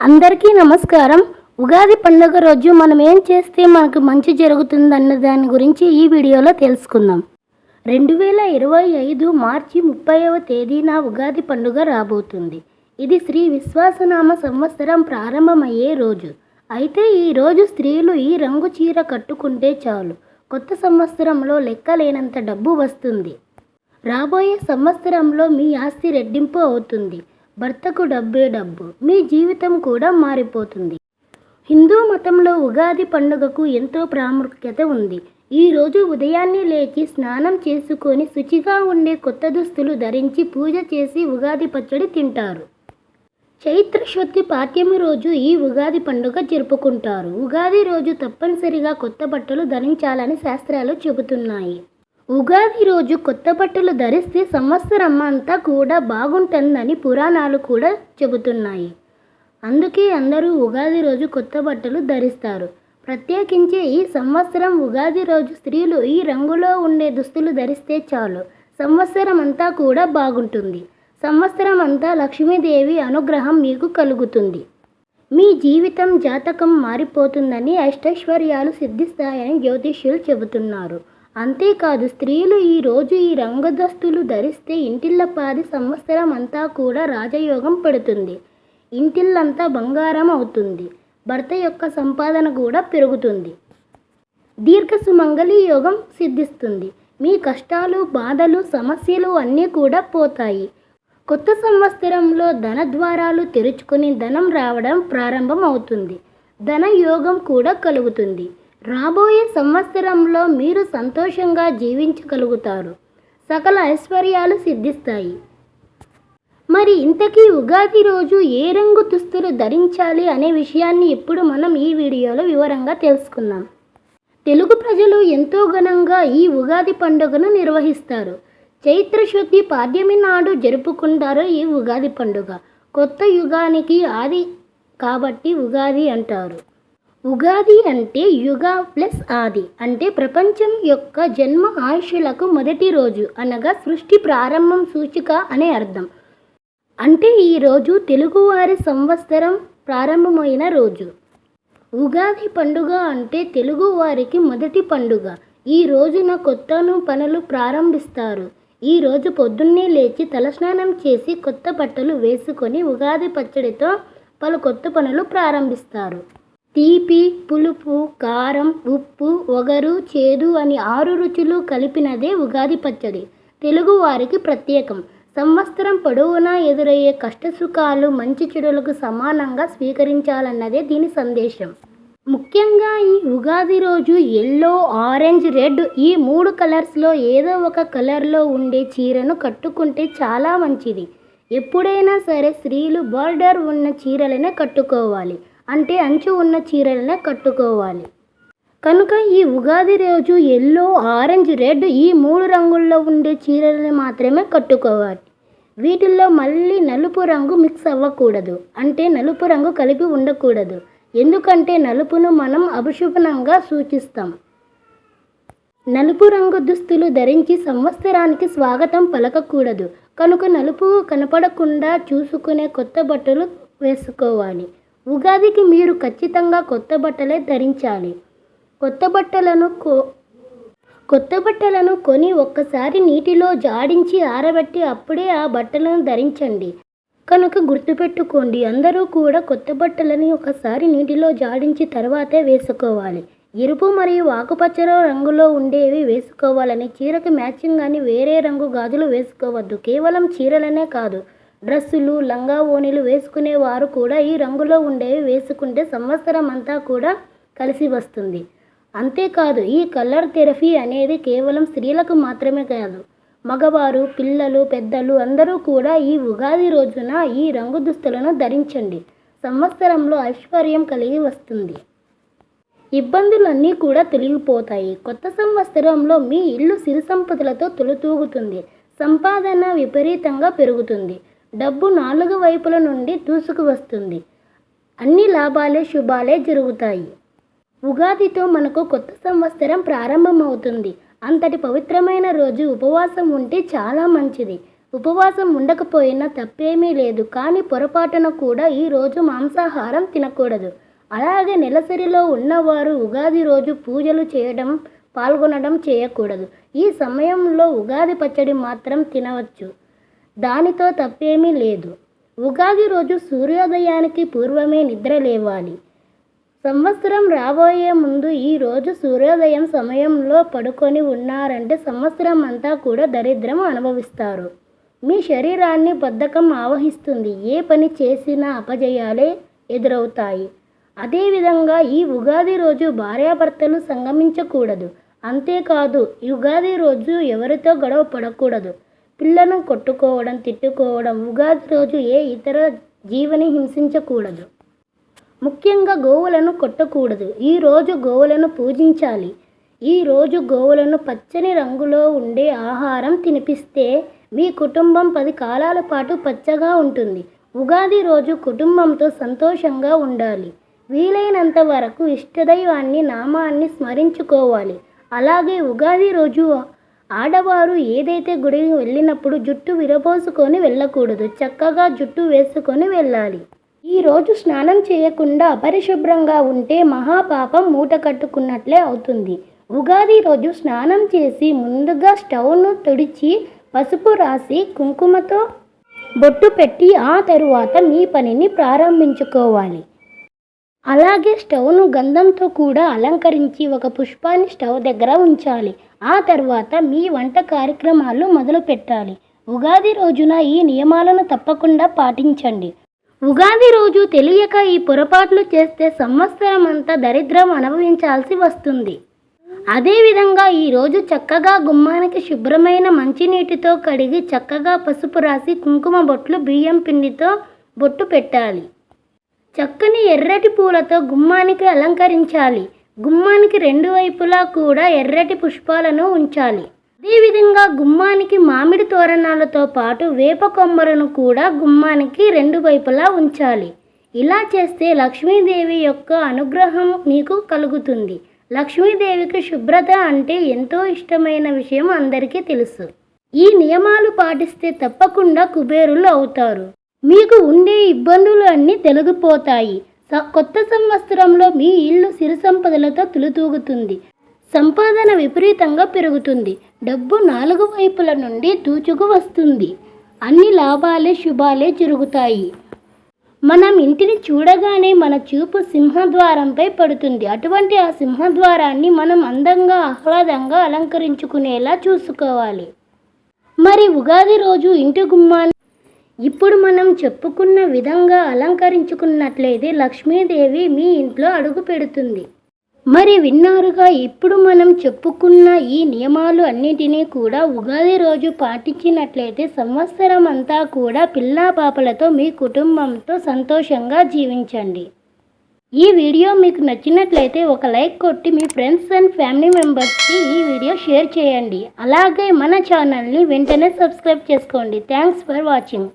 అందరికీ నమస్కారం. ఉగాది పండుగ రోజు మనం ఏం చేస్తే మనకు మంచి జరుగుతుందన్న దాని గురించి ఈ వీడియోలో తెలుసుకుందాం. రెండు వేల ఇరవై ఐదు మార్చి ముప్పైవ తేదీన ఉగాది పండుగ రాబోతుంది. ఇది శ్రీ విశ్వాసనామ సంవత్సరం ప్రారంభమయ్యే రోజు. అయితే ఈ రోజు స్త్రీలు ఈ రంగు చీర కట్టుకుంటే చాలు. కొత్త సంవత్సరంలో లెక్కలేనంత డబ్బు వస్తుంది. రాబోయే సంవత్సరంలో మీ ఆస్తి రెట్టింపు అవుతుంది. భర్తకు డబ్బే డబ్బు. మీ జీవితం కూడా మారిపోతుంది. హిందూ మతంలో ఉగాది పండుగకు ఎంతో ప్రాముఖ్యత ఉంది. ఈ రోజు ఉదయాన్నే లేచి స్నానం చేసుకొని శుచిగా ఉండే కొత్త దుస్తులు ధరించి పూజ చేసి ఉగాది పచ్చడి తింటారు. చైత్ర శుద్ధి పాఠ్యమి రోజు ఈ ఉగాది పండుగ జరుపుకుంటారు. ఉగాది రోజు తప్పనిసరిగా కొత్త బట్టలు ధరించాలని శాస్త్రాలు చెబుతున్నాయి. ఉగాది రోజు కొత్త బట్టలు ధరిస్తే సంవత్సరం అంతా కూడా బాగుంటుందని పురాణాలు కూడా చెబుతున్నాయి. అందుకే అందరూ ఉగాది రోజు కొత్త బట్టలు ధరిస్తారు. ప్రత్యేకించి ఈ సంవత్సరం ఉగాది రోజు స్త్రీలు ఈ రంగులో ఉండే దుస్తులు ధరిస్తే చాలు. సంవత్సరం అంతా కూడా బాగుంటుంది. సంవత్సరం అంతా లక్ష్మీదేవి అనుగ్రహం మీకు కలుగుతుంది. మీ జీవితం జాతకం మారిపోతుందని అష్టైశ్వర్యాలు సిద్ధిస్తాయని జ్యోతిష్యులు చెబుతున్నారు. అంతేకాదు స్త్రీలు ఈ ఈ రంగదస్తులు ధరిస్తే ఇంటిల్లపాది సంవత్సరం అంతా కూడా రాజయోగం పడుతుంది. ఇంటిల్లంతా బంగారం అవుతుంది. భర్త యొక్క సంపాదన కూడా పెరుగుతుంది. దీర్ఘ సుమంగళి యోగం సిద్ధిస్తుంది. మీ కష్టాలు బాధలు సమస్యలు అన్నీ కూడా పోతాయి. కొత్త సంవత్సరంలో ధన ద్వారాలు తెరుచుకుని ధనం రావడం ప్రారంభం అవుతుంది ధన యోగం కూడా కలుగుతుంది. రాబోయే సంవత్సరంలో మీరు సంతోషంగా జీవించగలుగుతారు. సకల ఐశ్వర్యాలు సిద్ధిస్తాయి. మరి ఇంతకీ ఉగాది రోజు ఏ రంగు దుస్తులు ధరించాలి అనే విషయాన్ని ఇప్పుడు మనం ఈ వీడియోలో వివరంగా తెలుసుకుందాం. తెలుగు ప్రజలు ఎంతో ఘనంగా ఈ ఉగాది పండుగను నిర్వహిస్తారు. చైత్ర శుద్ధి పాడ్యమి నాడు జరుపుకుంటారు ఈ ఉగాది పండుగ. కొత్త యుగానికి ఆది కాబట్టి ఉగాది అంటారు. ఉగాది అంటే యుగ ప్లస్ ఆది. అంటే ప్రపంచం యొక్క జన్మ ఆయుషులకు మొదటి రోజు అనగా సృష్టి ప్రారంభం సూచిక అనే అర్థం. అంటే ఈరోజు తెలుగువారి సంవత్సరం ప్రారంభమైన రోజు. ఉగాది పండుగ అంటే తెలుగువారికి మొదటి పండుగ. ఈ రోజున కొత్తను పనులు ప్రారంభిస్తారు. ఈ రోజు పొద్దున్నే లేచి తలస్నానం చేసి కొత్త బట్టలు వేసుకొని ఉగాది పచ్చడితో పలు కొత్త పనులు ప్రారంభిస్తారు. తీపి పులుపు కారం ఉప్పు ఒగరు చేదు అని ఆరు రుచులు కలిపినదే ఉగాది పచ్చడి. తెలుగువారికి ప్రత్యేకం. సంవత్సరం పొడవునా ఎదురయ్యే కష్టసుఖాలు మంచి చెడులకు సమానంగా స్వీకరించాలన్నదే దీని సందేశం. ముఖ్యంగా ఈ ఉగాది రోజు ఎల్లో ఆరెంజ్ రెడ్ ఈ మూడు కలర్స్లో ఏదో ఒక కలర్లో ఉండే చీరను కట్టుకుంటే చాలా మంచిది. ఎప్పుడైనా సరే స్త్రీలు బార్డర్ ఉన్న చీరలనే కట్టుకోవాలి. అంటే అంచు ఉన్న చీరలనే కట్టుకోవాలి. కనుక ఈ ఉగాది రోజు ఎల్లో ఆరెంజ్ రెడ్ ఈ మూడు రంగుల్లో ఉండే చీరలను మాత్రమే కట్టుకోవాలి. వీటిల్లో మళ్ళీ నలుపు రంగు మిక్స్ అవ్వకూడదు. అంటే నలుపు రంగు కలిపి ఉండకూడదు. ఎందుకంటే నలుపును మనం అభిశుభనంగా సూచిస్తాం. నలుపు రంగు దుస్తులు ధరించి సంవత్సరానికి స్వాగతం పలకకూడదు. కనుక నలుపు కనపడకుండా చూసుకునే కొత్త బట్టలు వేసుకోవాలి. ఉగాదికి మీరు ఖచ్చితంగా కొత్త బట్టలే ధరించాలి. కొత్త బట్టలను కో కొత్త బట్టలను కొని ఒక్కసారి నీటిలో జాడించి ఆరబెట్టి అప్పుడే ఆ బట్టలను ధరించండి. కనుక గుర్తుపెట్టుకోండి అందరూ కూడా కొత్త బట్టలని ఒకసారి నీటిలో జాడించి తర్వాతే వేసుకోవాలి. ఎరుపు మరియు ఆకుపచ్చ రంగులో ఉండేవి వేసుకోవాలని చీరకు మ్యాచింగ్ అని వేరే రంగు గాజులు వేసుకోవద్దు. కేవలం చీరలనే కాదు. డ్రెస్సులు లంగా ఓణీలు వేసుకునేవారు కూడా ఈ రంగులో ఉండేవి వేసుకుంటే సంవత్సరం అంతా కూడా కలిసి వస్తుంది. అంతేకాదు ఈ కలర్ థెరపీ అనేది కేవలం స్త్రీలకు మాత్రమే కాదు మగవారు పిల్లలు పెద్దలు అందరూ కూడా ఈ ఉగాది రోజున ఈ రంగు దుస్తులను ధరించండి. సంవత్సరంలో ఐశ్వర్యం కలిగి వస్తుంది. ఇబ్బందులన్నీ కూడా తొలగిపోతాయి. కొత్త సంవత్సరంలో మీ ఇల్లు సిరి సంపదలతో తొలుతూగుతుంది సంపాదన విపరీతంగా పెరుగుతుంది. డబ్బు నాలుగు వైపుల నుండి దూసుకువస్తుంది. అన్ని లాభాలే శుభాలే జరుగుతాయి. ఉగాదితో మనకు కొత్త సంవత్సరం ప్రారంభమవుతుంది. అంతటి పవిత్రమైన రోజు ఉపవాసం ఉంటే చాలా మంచిది. ఉపవాసం ఉండకపోయినా తప్పేమీ లేదు. కానీ పొరపాటున కూడా ఈ రోజు మాంసాహారం తినకూడదు. అలాగే నెలసరిలో ఉన్నవారు ఉగాది రోజు పూజలు చేయడం పాల్గొనడం చేయకూడదు. ఈ సమయంలో ఉగాది పచ్చడి మాత్రం తినవచ్చు. దానితో తప్పేమీ లేదు. ఉగాది రోజు సూర్యోదయానికి పూర్వమే నిద్ర లేవాలి. సంవత్సరం రాబోయే ముందు ఈ రోజు సూర్యోదయం సమయంలో పడుకొని ఉన్నారంటే సంవత్సరం అంతా కూడా దరిద్రం అనుభవిస్తారు. మీ శరీరాన్ని బద్ధకం ఆవహిస్తుంది. ఏ పని చేసినా అపజయాలే ఎదురవుతాయి. అదేవిధంగా ఈ ఉగాది రోజు భార్యాభర్తలు సంగమించకూడదు. అంతేకాదు యుగాది ఉగాది రోజు ఎవరితో గొడవ పడకూడదు. పిల్లను కొట్టుకోవడం తిట్టుకోవడం ఉగాది రోజు ఏ ఇతర జీవని హింసించకూడదు. ముఖ్యంగా గోవులను కొట్టకూడదు. ఈ రోజు గోవులను పూజించాలి. ఈ రోజు గోవులను పచ్చని రంగులో ఉండే ఆహారం తినిపిస్తే మీ కుటుంబం పది కాలాల పాటు పచ్చగా ఉంటుంది. ఉగాది రోజు కుటుంబంతో సంతోషంగా ఉండాలి. వీలైనంత వరకు ఇష్టదైవాన్ని నామాన్ని స్మరించుకోవాలి. అలాగే ఉగాది రోజు ఆడవారు ఏదైతే గుడికి వెళ్ళినప్పుడు జుట్టు విరబోసుకొని వెళ్ళకూడదు చక్కగా జుట్టు వేసుకొని వెళ్ళాలి. ఈరోజు స్నానం చేయకుండా అపరిశుభ్రంగా ఉంటే మహాపాపం మూట కట్టుకున్నట్లే అవుతుంది. ఉగాది రోజు స్నానం చేసి ముందుగా స్టవ్ను తుడిచి పసుపు రాసి కుంకుమతో బొట్టు పెట్టి ఆ తరువాత మీ పనిని ప్రారంభించుకోవాలి. అలాగే స్టవ్ను గంధంతో కూడా అలంకరించి ఒక పుష్పాన్ని స్టవ్ దగ్గర ఉంచాలి. ఆ తర్వాత మీ వంట కార్యక్రమాలు మొదలు పెట్టాలి. ఉగాది రోజున ఈ నియమాలను తప్పకుండా పాటించండి. ఉగాది రోజు తెలియక ఈ పొరపాట్లు చేస్తే సంవత్సరం అంతా దరిద్రం అనుభవించాల్సి వస్తుంది. అదేవిధంగా ఈరోజు చక్కగా గుమ్మానికి శుభ్రమైన మంచినీటితో కడిగి చక్కగా పసుపు రాసి కుంకుమ బొట్లు బియ్యం పిండితో బొట్టు పెట్టాలి. చక్కని ఎర్రటి పూలతో గుమ్మానికి అలంకరించాలి. గుమ్మానికి రెండు వైపులా కూడా ఎర్రటి పుష్పాలను ఉంచాలి. అదేవిధంగా గుమ్మానికి మామిడి తోరణాలతో పాటు వేప కొమ్మలను కూడా గుమ్మానికి రెండు వైపులా ఉంచాలి. ఇలా చేస్తే లక్ష్మీదేవి యొక్క అనుగ్రహం మీకు కలుగుతుంది. లక్ష్మీదేవికి శుభ్రత అంటే ఎంతో ఇష్టమైన విషయం అందరికీ తెలుసు. ఈ నియమాలు పాటిస్తే తప్పకుండా కుబేరులు అవుతారు. మీకు ఉండే ఇబ్బందులు అన్నీ తొలగిపోతాయి. స- కొత్త సంవత్సరంలో మీ ఇల్లు సిరి సంపదలతో తులుతూగుతుంది. సంపాదన విపరీతంగా పెరుగుతుంది. డబ్బు నాలుగు వైపుల నుండి దూచుకు వస్తుంది. అన్ని లాభాలే శుభాలే జరుగుతాయి. మనం ఇంటిని చూడగానే మన చూపు సింహద్వారంపై పడుతుంది. అటువంటి ఆ సింహద్వారాన్ని మనం అందంగా ఆహ్లాదంగా అలంకరించుకునేలా చూసుకోవాలి. మరి ఉగాది రోజు ఇంటి గుమ్మాన్ని ఇప్పుడు మనం చెప్పుకున్న విధంగా అలంకరించుకున్నట్లయితే లక్ష్మీదేవి మీ ఇంట్లో అడుగు పెడుతుంది. మరి విన్నారుగా ఇప్పుడు మనం చెప్పుకున్న ఈ నియమాలు అన్నిటినీ కూడా ఉగాది రోజు పాటించినట్లయితే సంవత్సరం అంతా కూడా పిల్లా పాపలతో మీ కుటుంబంతో సంతోషంగా జీవించండి. ఈ వీడియో మీకు నచ్చినట్లయితే ఒక లైక్ కొట్టి మీ ఫ్రెండ్స్ అండ్ ఫ్యామిలీ మెంబర్స్కి ఈ వీడియో షేర్ చేయండి. అలాగే మన ఛానల్ని వెంటనే సబ్స్క్రైబ్ చేసుకోండి. Thanks for watching.